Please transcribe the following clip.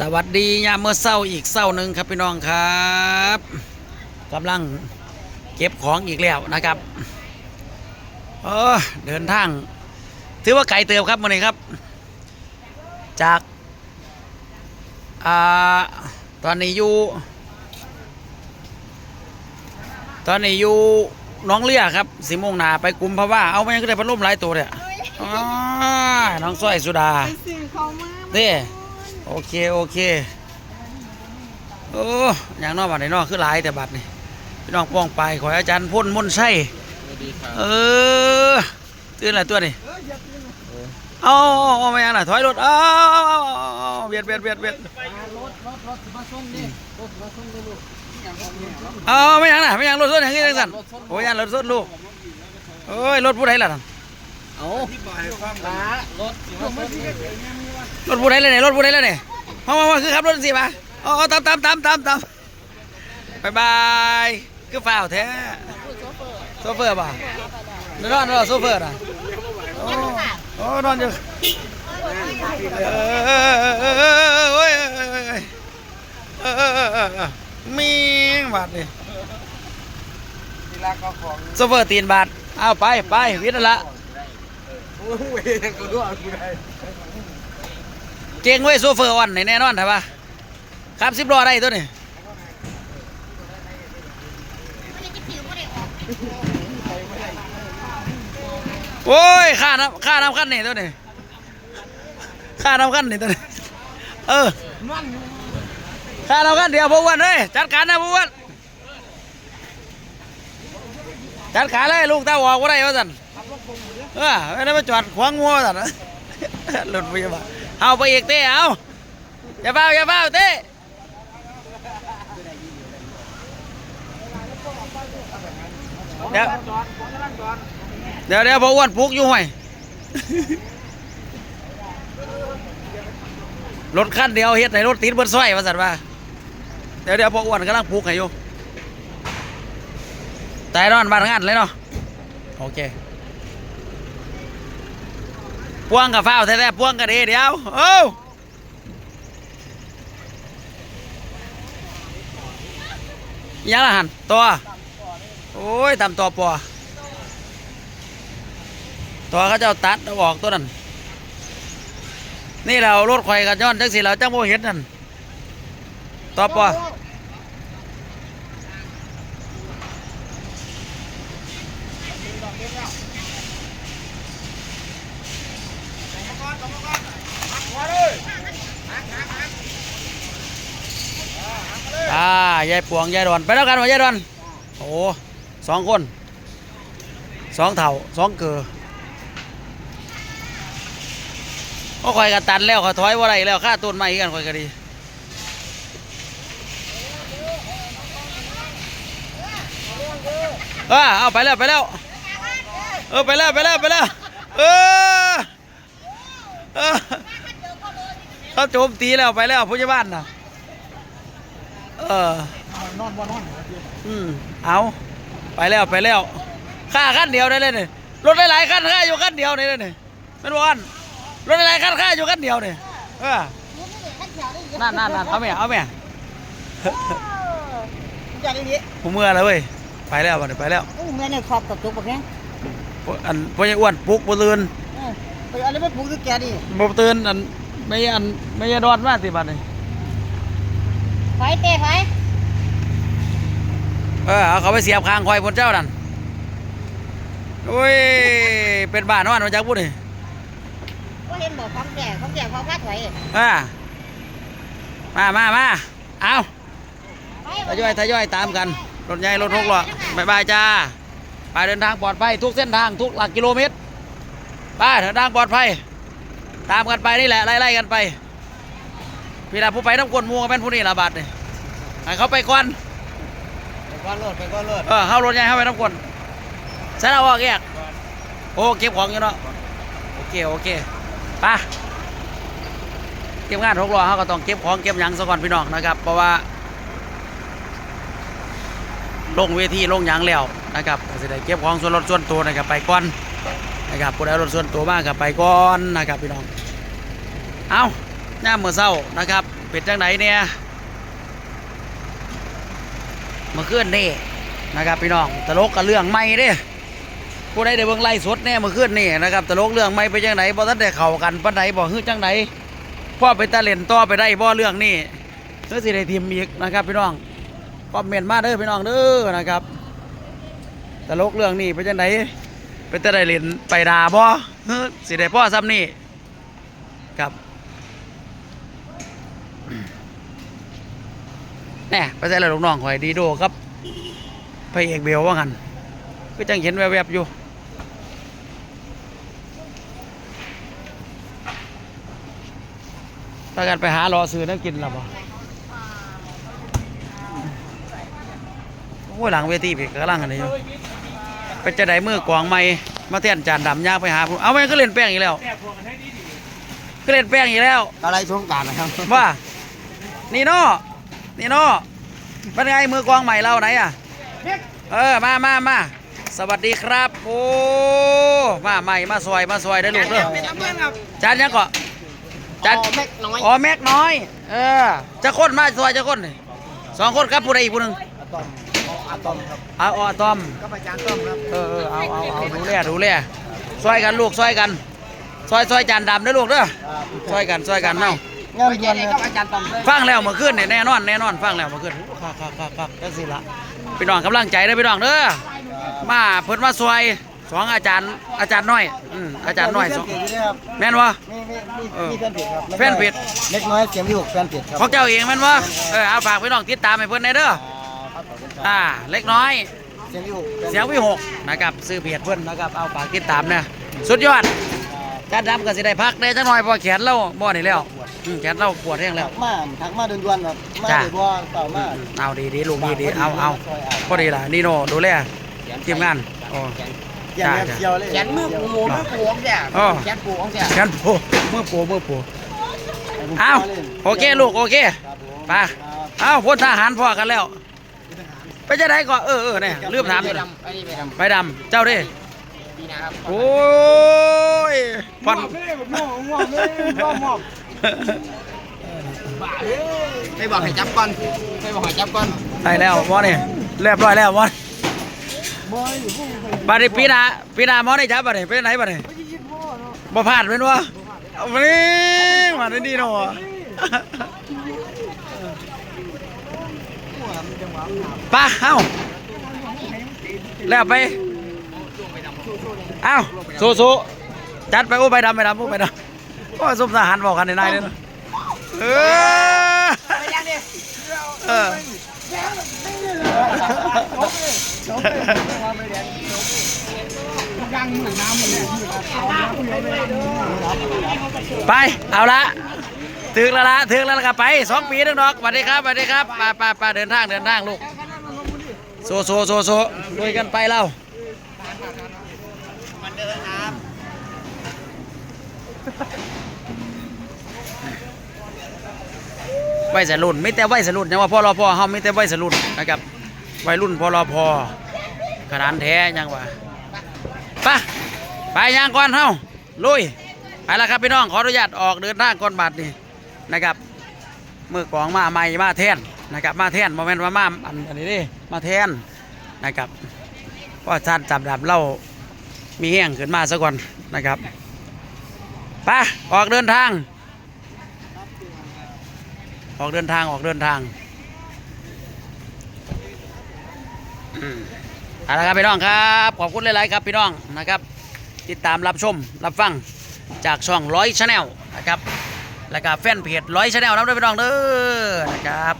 สวัสดียามเมื่อเศร้าอีกเศร้าหนึ่งครับพี่น้องครับกำลังเก็บของอีกแล้วนะครับเออเดินทาง ถือว่าไกลเติบครับมื่อนี้ครับ จากอ่าตอนนี้อยู่ ตอนนี้อยู่หน้องเลี่ยครับสีโมงหนาไปกุมภาวะเอาไปยังก็ได้พัดลมหลายตัวเนี่ยอ้ายน้องสร้อยสุดาไปสื่อเขามาเด้ โอเค โอเค โอ้อย่างนอกบัดนี้นอกคือหลายแต่บัดนี่พี่น้องป้องไปขอให้อาจารย์พ่นมนต์ใช่สวัสดีครับเออตื่นอะไรตัวนี่เอาเอาเอาไม่ยังน่ะถอยรถเอาเอาเอาเอาเอาเบียดเบียดเบียดเบียดรถรถรถมาส่งดิรถมาส่งดิลูกเอาไม่ยังน่ะไม่ยังรถส้นอย่างนี้จังสันโอ้ยยันรถส้นลูกโอ้ยรถผู้ใดล่ะนั่นเอาลารถมาส่งดิ รถผู้ใดเลยเนี่ยรถผู้ใดเลยเนี่ยมามามาคือขับรถสิมาอาเอตามตามตามตามตามบายบายคือฝ้าวแท้โซเฟอร์ป่ะนอนรอนโซเฟอร์อะโอ้โอ้นอนอยู่เออโอ้ยเออเออเออเออมีบาทนี่ที่รักก็ของโซเฟอร์ตีนบาทเอาไปไปวิทย์นั่นละ เก่งเว้ยโซเฟอร์อ่อนแน่นอนใช่ปะครับสิบล้อได้ตัวนี้โอ้ยค่าน้ำค่าน้ำขั้นนี่ตัวนี้ค่าน้ำขั้นนี่ตัวนี้เออค่าน้ำขั้นเดียวพวกวันเฮ้ยจัดการนะพวกวันจัดการเลยลูกตาออกว่าได้ว่าสันเออไม่ได้มาจอดขวางงัวสันหลุดไปยังไง เอาไปอีกเต้เอาอย่าเฝ้าอย่าเฝ้าเต้เดี๋ยวเดี๋ยวเดี๋ยวพออ้วนปุกอยู่ห่วยรถคันเดียวเฮ็ดให้รถติดเบิดซอยว่าสันว่าเดี๋ยวเดี๋ยวพออ้วนกำลังปุกให้อยู่แต่นอนบ้านงานเลยเนาะโอเค พ่วงกับฟ้าแท้ๆพ่วงกันเอเดียวโอ้ยังละหันตัวโอ้ยตำตัวปอตัวเขาเจ้าตัดอออกตัวนั้นนี่เรารถไข่กันย้อนจังสิเราจังโมเห็นนั่นตัวปอ อ่ายายปวงยายดอนไปแล้วกันวะยายดอนโอ้สองคนสองเถ่าสองเกือก็คอยกันตันแล้วเขาถอยว่าไรแล้วค่าต้นไม้กันคอยกันดีเออเอาไปแล้วไปแล้วเออไปแล้วไปแล้วไปแล้วเออ เออเขาโจมตีแล้วไปแล้วผู้ใหญ่บ้านน่ะเออนอนบ่นอนอืมเอาไปแล้วไปแล้วค่าขั้นเดียวได้เลยนี่รถหลายๆขั้นค่าอยู่ขั้นเดียวนี่เลยนี่เป็นวันรถหลายๆขั้นค่าอยู่ขั้นเดียวนี่เออนั่นนั่นนั่นเอาแม่เอาแม่จากนี้ผมเมื่อแล้วเว้ยไปแล้วบัดนี้ไปแล้วโอ้แม่เนี่ยขอบกับตุกแบบนี้อันพ่อใหญ่อ้วนปลุกบ่ตื่น ไปเอาอะไรมาปลูกตัวแกดิบ่ตื่นอันไม่อันไม่ยดอนมาสิบัดนี้ไฟเตะไฟเออเอาเขาไปเสียบคางคอยพนเจ้านั่นโอ้ยเป็นบ้านนอนมาจากพูดนี่ก็เห็นบอกของแก่ของแก่ของพัดไว้อ่ามามามาเอาทยอยทยอยตามกัน รถใหญ่รถหกล้อบายบายจ้าไปเดินทางปลอดภัยทุกเส้นทางทุกหลักกิโลเมตร ไปเดินทางปลอดภัย ตามกันไปนี่แหละ ไล่ๆกันไป พี่ลาผู้ไปน้ำกวนหมูก็เป็นผู้นี่ละบาทนี่ให้เขาไปก่อน ไปก้อนรถไปก้อนรถเออเข้ารถใหญ่เข้าไปน้ำกวนใช่แล้วออกแยกโอ้ เก็บของอยู่เนาะ โอเค โอเคไปเก็บงานหกล้อเขาก็ต้องเก็บของเก็บหยังซะก่อนพี่น้องนะครับ เพราะว่า ลงเวทีลงหยังแล้วนะครับก็สิได้เก็บของส่วนรถส่วนตัวนะครับไปก่อน นะครับผู้ใดรถส่วนตัวมากกับไปก่อนนะครับพี่น้อง เอาย่ามมื้อเช้านะครับเป็นจังไหนเนี่ยเมื่อนนี่นะครับพี่น้องตลกกับเรื่องใหม่เด้ผู้ใดได้เบิ่งไล่สดแน่เมื่อนนี่นะครับตลกเรื่องใหม่ไปจังไหนบ่ทันได้เข้ากันปานใดบ่ฮือจังไหนพ่อไปตาเล่นต่อไปได้บ่เรื่องนี้เพื่อสิได้ทีมอีกนะครับพี่น้องคอมเมนต์มาเด้อพี่น้องเด้อนะครับตลกเรื่องนี้เป็นจังได เป็นตะได้เล่นไปดาบ่อสิได้พ่อซ้ำนี่ครับแน่ไปใส่ละลูกน้องข่อยดีโดครับพระเอกเบลว่างันก็จังเห็นแวบๆอยู่ถ้ากันไปหารอซื้อนั่งกินหรอบ่โอ้ยหลังเวทีพี่กำลังอันนี้อยู่ ไปจะได้มือกวางไม่มาแทนจานดำยากไปหาผมเอาไปก็เล่นแป้งอีกแล้ว ก็เล่นแป้งอีกแล้ว อะไรสงการนะครับว่านี่โน่นี่โน่เป็นไงมือกวางใหม่เราไหนอะเออมามามาสวัสดีครับโอ้มาใหม่มาซอยมาซอยได้อลูกเด้อจานยังเกาะจานแม็กน้อยอ๋อแม็กน้อย เออจะคนมาซอยจะคนนี่สองคนครับผู้ใดอีกผู้หนึ่ง อะตอมอะตอมครับเอาเอาอะตอมก็ประจานต้อมครับ เออเออเอาเอาเอาดูแลดูแลซอยกันลูกซอยกันซอยซอยจานดำเด้อลูกเด้อซอยกันซอยกันเนาะงานเย็นครับอาจารย์ต้อมฟังแล้วเมื่อคืนเนี่ยแน่นอนแน่นอนฟังแล้วเมื่อคืนคักคักคักคักจังสิละพี่น้องกำลังใจเด้อพี่น้องเด้อมาเพิ่นมาซอยสองอาจารย์อาจารย์น้อยอืมอาจารย์น้อยสองมีแฟนเพจอยู่ด้วยครับแม่นวะ มีมีมีเออมีแฟนเพจครับแฟนเพจ เล็กน้อยเสียงวิวแฟนเพจครับ ของเจ้าเองแม่นวะเออเอาฝากพี่น้องติดตามให้เพิ่นได้เด้อ อ่าครับขอบคุณครับอ่าเล็กน้อย เสียงวิวเสียงวิหกนะครับซื้อเพจเพิ่นนะครับเอาฝากติดตามนะสุดยอดการดำก็สิได้พักได้จังหน่อยเพอแขนเราบ่นี่แล้วอืมแขนเราปวดแห้งแล้วมาทักมาด่วนๆครับมาจ้ะเลยบ่เปล่ามาเอาดีดีลูกดีดีเอาเอาพอดีล่ะนี่โนดูแลทีมงานโอ้เกี่ยวกับเกี่ยวเลยแขนมือปูมือปูของแกอ๋อ แขนปูของแก แขนโผมือโผมือโผเอาโอเคลูกโอเค ครับผมไปเอาพลทหารพอกันแล้ว ไปจะได้ก่อนเออเออเนี่ยลืมถามไปเลยดำไปนี่ไปดไปดำเจ้าดิำปีนะครับโอ้ยฟันไม่บอกให้จับก่อนไม่บอกให้จับก่อนได้แล้วมอนี่เรียบร้อยแล้วมอนบัดนี้ปีหน้าปีหน้ามอนี่จ้าบัดนี้ไปไหนบัดนี้บ่พลาดเป็นวะเอามานี่มาได้ดีเนาะ ป้าเอ้าแล้วไปเอ้าสู้สู้จัดไปโอ้ไปดำไปดำโอ้ไปดำโอ้สุมทหารบอกกันในนายเลยนะเออเออไป เอาละถึงแล้วละถึงแล้วละครับไปสองปีนึงดอกสวัสดีครับสวัสดีครับไปไปไปเดินทางเดินทางลูก โซโซโซโซลุยกันไปเราวัยสรุ่นไม่แต่วัยสรุ่นยังว่าพ่อรอพ่อเฮาไม่แต่วัยสรุ่นนะครับวัยรุ่นพ่อรอพ่อขนาดแท้ยังว่าไปไปย่างก่อนเฮาลุยไปแล้วครับพี่น้องขออนุญาตออกเดินทางก่อนบัดนี่นะครับมือกองมาใหม่มาแท่นนะครับมาแท่นโมเมนต์ว่ามาอันอันนี้ดิ มาแทนนะครับเพราะท่านจำดับเล่ามีแห้งขึ้นมาซะก่อนนะครับไปออกเดินทาง ออกเดินทางออกเดินทางเอาละครับพี่น้องครับ ขอบคุณหลาย ๆ ครับพี่น้องนะครับ ติดตามรับชมรับฟังจากช่องร้อยชาแนลนะครับ แล้วก็แฟนเพจร้อยชาแนลน้ำด้วยพี่น้องเด้อนะครับ